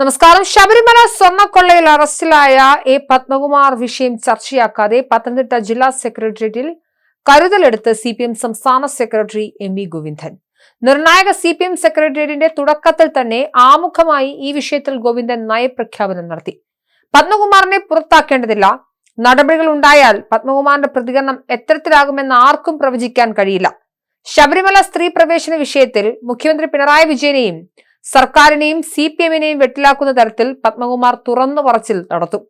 നമസ്കാരം. ശബരിമല സ്വർണക്കൊള്ളയിൽ അറസ്റ്റിലായ എ പത്മകുമാർ വിഷയം ചർച്ചയാക്കാതെ പത്തനംതിട്ട ജില്ലാ സെക്രട്ടേറിയറ്റിൽ കരുതലെടുത്ത് സി പി എം സംസ്ഥാന സെക്രട്ടറി എം വി ഗോവിന്ദൻ. നിർണായക സി പി എം സെക്രട്ടേറിയറ്റിന്റെ തുടക്കത്തിൽ തന്നെ ആമുഖമായി ഈ വിഷയത്തിൽ ഗോവിന്ദൻ നയപ്രഖ്യാപനം നടത്തി. പത്മകുമാറിനെ പുറത്താക്കേണ്ടതില്ല. നടപടികൾ ഉണ്ടായാൽ പത്മകുമാറിന്റെ പ്രതികരണം എത്തരത്തിലാകുമെന്ന് ആർക്കും പ്രവചിക്കാൻ കഴിയില്ല. ശബരിമല സ്ത്രീ പ്രവേശന വിഷയത്തിൽ മുഖ്യമന്ത്രി പിണറായി വിജയനെയും സർക്കാരിനെയും സി പി എമ്മിനെയും വെട്ടിലാക്കുന്ന തരത്തിൽ പത്മകുമാർ തുറന്നു പറച്ചിൽ നടത്തും.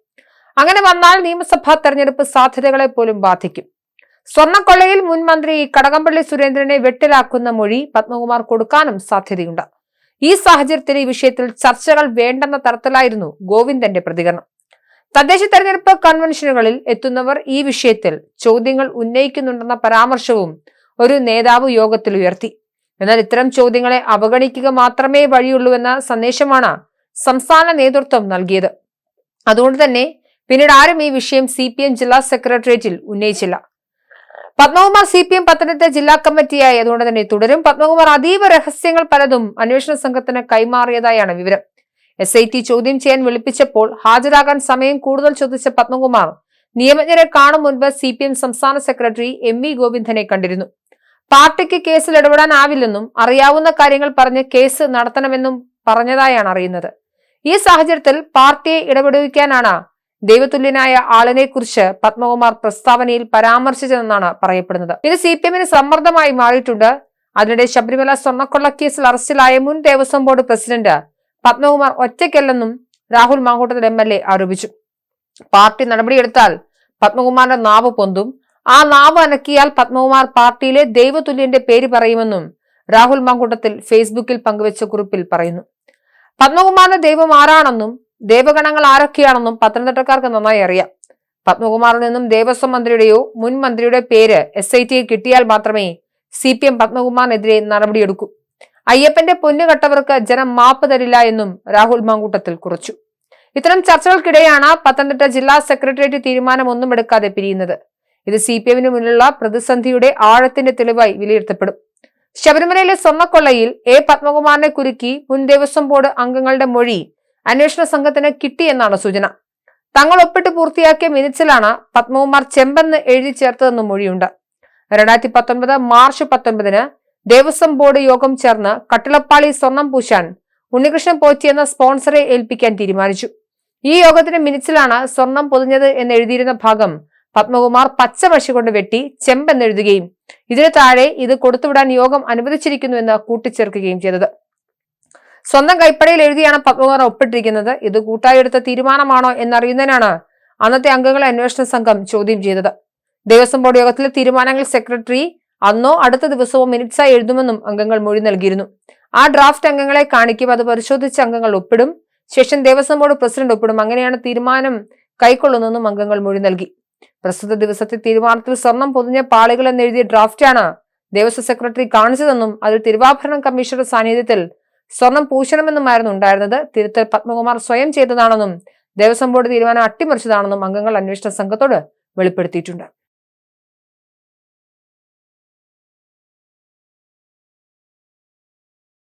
അങ്ങനെ വന്നാൽ നിയമസഭാ തെരഞ്ഞെടുപ്പ് സാധ്യതകളെ പോലും ബാധിക്കും. സ്വർണക്കൊള്ളയിൽ മുൻ മന്ത്രി കടകംപള്ളി സുരേന്ദ്രനെ വെട്ടിലാക്കുന്ന മൊഴി പത്മകുമാർ കൊടുക്കാനും സാധ്യതയുണ്ട്. ഈ സാഹചര്യത്തിൽ ഈ വിഷയത്തിൽ ചർച്ചകൾ വേണ്ടെന്ന തരത്തിലായിരുന്നു ഗോവിന്ദന്റെ പ്രതികരണം. തദ്ദേശ തെരഞ്ഞെടുപ്പ് കൺവെൻഷനുകളിൽ എത്തുന്നവർ ഈ വിഷയത്തിൽ ചോദ്യങ്ങൾ ഉന്നയിക്കുന്നുണ്ടെന്ന പരാമർശവും ഒരു നേതാവ് യോഗത്തിൽ ഉയർത്തി. എന്നാൽ ഇത്തരം ചോദ്യങ്ങളെ അവഗണിക്കുക മാത്രമേ വഴിയുള്ളൂ എന്ന സന്ദേശമാണ് സംസ്ഥാന നേതൃത്വം നൽകിയത്. അതുകൊണ്ട് തന്നെ പിന്നീട് ആരും ഈ വിഷയം സി പി എം ജില്ലാ സെക്രട്ടേറിയറ്റിൽ ഉന്നയിച്ചില്ല. Padmakumar C P M Pathanamthitta ജില്ലാ കമ്മിറ്റിയായി അതുകൊണ്ട് തന്നെ തുടരും. പത്മകുമാർ അതീവ രഹസ്യങ്ങൾ പലതും അന്വേഷണ സംഘത്തിന് കൈമാറിയതായാണ് വിവരം. എസ് ഐ ടി ചോദ്യം ചെയ്യാൻ വിളിപ്പിച്ചപ്പോൾ ഹാജരാകാൻ സമയം കൂടുതൽ ചോദിച്ച പത്മകുമാർ നിയമജ്ഞരെ കാണും മുൻപ് സി പി എം സംസ്ഥാന സെക്രട്ടറി എം വി ഗോവിന്ദനെ കണ്ടിരുന്നു. പാർട്ടിക്ക് കേസിൽ ഇടപെടാനാവില്ലെന്നും അറിയാവുന്ന കാര്യങ്ങൾ പറഞ്ഞ് കേസ് നടത്തണമെന്നും പറഞ്ഞതായാണ് അറിയുന്നത്. ഈ സാഹചര്യത്തിൽ പാർട്ടിയെ ഇടപെടുവിക്കാനാണ് ദൈവതുല്യനായ ആളിനെ കുറിച്ച് പത്മകുമാർ പ്രസ്താവനയിൽ പരാമർശിച്ചതെന്നാണ് പറയപ്പെടുന്നത്. ഇത് സി പി എമ്മിന് സമ്മർദ്ദമായി മാറിയിട്ടുണ്ട്. അതിനിടെ ശബരിമല സ്വർണക്കൊള്ള കേസിൽ അറസ്റ്റിലായ മുൻ Devaswom board president Padmakumar ഒറ്റയ്ക്കല്ലെന്നും Rahul Mamkootathil M L A ആരോപിച്ചു. പാർട്ടി നടപടിയെടുത്താൽ പത്മകുമാറിന്റെ നാവ് പൊന്തും ആ നാവ് അനക്കിയാൽ പത്മകുമാർ പാർട്ടിയിലെ ദൈവതുല്യന്റെ പേര് പറയുമെന്നും രാഹുൽ മാങ്കൂട്ടത്തിൽ ഫേസ്ബുക്കിൽ പങ്കുവച്ച കുറിപ്പിൽ പറയുന്നു. പത്മകുമാറിന്റെ ദൈവം ആരാണെന്നും ദേവഗണങ്ങൾ ആരൊക്കെയാണെന്നും പത്തനംതിട്ടക്കാർക്ക് നന്നായി അറിയാം. പത്മകുമാറിൽ നിന്നും ദേവസ്വം മന്ത്രിയുടെയോ മുൻ മന്ത്രിയുടെ പേര് എസ് ഐ ടി കിട്ടിയാൽ മാത്രമേ സി പി എം പത്മകുമാറിനെതിരെ നടപടിയെടുക്കൂ. അയ്യപ്പന്റെ പൊന്നുകെട്ടവർക്ക് ജനം മാപ്പ് തരില്ല എന്നും രാഹുൽ മാങ്കൂട്ടത്തിൽ കുറിച്ചു. ഇത്തരം ചർച്ചകൾക്കിടെയാണ് പത്തനംതിട്ട ജില്ലാ സെക്രട്ടേറിയറ്റ് തീരുമാനമൊന്നും എടുക്കാതെ പിരിയുന്നത്. ഇത് സി പി എമ്മിന് മുന്നിലുള്ള പ്രതിസന്ധിയുടെ ആഴത്തിന്റെ തെളിവായി വിലയിരുത്തപ്പെടും. ശബരിമലയിലെ സ്വർണക്കൊള്ളയിൽ എ പത്മകുമാറിനെ കുരുക്കി മുൻ ദേവസ്വം ബോർഡ് അംഗങ്ങളുടെ മൊഴി അന്വേഷണ സംഘത്തിന് കിട്ടിയെന്നാണ് സൂചന. തങ്ങൾ ഒപ്പിട്ട് പൂർത്തിയാക്കിയ മിനിച്ചിലാണ് പത്മകുമാർ ചെമ്പെന്ന് എഴുതി ചേർത്തതെന്നും മൊഴിയുണ്ട്. രണ്ടായിരത്തി പത്തൊൻപത് മാർച്ച് പത്തൊൻപതിന് ദേവസ്വം ബോർഡ് യോഗം ചേർന്ന് കട്ടിളപ്പാളി സ്വർണം പൂശാൻ ഉണ്ണികൃഷ്ണൻ പോറ്റി എന്ന സ്പോൺസറെ ഏൽപ്പിക്കാൻ തീരുമാനിച്ചു. ഈ യോഗത്തിന്റെ മിനിച്ചിലാണ് സ്വർണം പൊതിഞ്ഞത് എന്ന് എഴുതിയിരുന്ന ഭാഗം പത്മകുമാർ പച്ചമഷി കൊണ്ട് വെട്ടി ചെമ്പെന്നെഴുതുകയും ഇതിനു താഴെ ഇത് കൊടുത്തുവിടാൻ യോഗം അനുവദിച്ചിരിക്കുന്നു എന്ന് കൂട്ടിച്ചേർക്കുകയും ചെയ്തത്. സ്വന്തം കൈപ്പടയിൽ എഴുതിയാണ് പത്മകുമാർ ഒപ്പിട്ടിരിക്കുന്നത്. ഇത് കൂട്ടായി എടുത്ത തീരുമാനമാണോ എന്നറിയുന്നതിനാണ് അന്നത്തെ അംഗങ്ങളെ അന്വേഷണ സംഘം ചോദ്യം ചെയ്തത്. ദേവസ്വം ബോർഡ് യോഗത്തിലെ തീരുമാനങ്ങൾ സെക്രട്ടറി അന്നോ അടുത്ത ദിവസമോ മിനിറ്റ്സായി എഴുതുമെന്നും അംഗങ്ങൾ മൊഴി നൽകിയിരുന്നു. ആ ഡ്രാഫ്റ്റ് അംഗങ്ങളെ കാണിക്കും. അത് പരിശോധിച്ച് അംഗങ്ങൾ ഒപ്പിടും. ശേഷം ദേവസ്വം ബോർഡ് പ്രസിഡന്റ് ഒപ്പിടും. അങ്ങനെയാണ് തീരുമാനം കൈക്കൊള്ളുന്നതെന്നും അംഗങ്ങൾ മൊഴി നൽകി. പ്രസ്തുത ദിവസത്തെ തീരുമാനത്തിൽ സ്വർണം പൊതിഞ്ഞ പാളികൾ എന്നെഴുതിയ ഡ്രാഫ്റ്റാണ് ദേവസ്വം സെക്രട്ടറി കാണിച്ചതെന്നും അതിൽ തിരുവാഭരണം കമ്മീഷണറുടെ സാന്നിധ്യത്തിൽ സ്വർണം പൂശണമെന്നുമായിരുന്നു ഉണ്ടായിരുന്നത്. തിരുത്തൽ പത്മകുമാർ സ്വയം ചെയ്തതാണെന്നും ദേവസ്വം ബോർഡ് തീരുമാനം അട്ടിമറിച്ചതാണെന്നും അംഗങ്ങൾ അന്വേഷണ സംഘത്തോട് വെളിപ്പെടുത്തിയിട്ടുണ്ട്.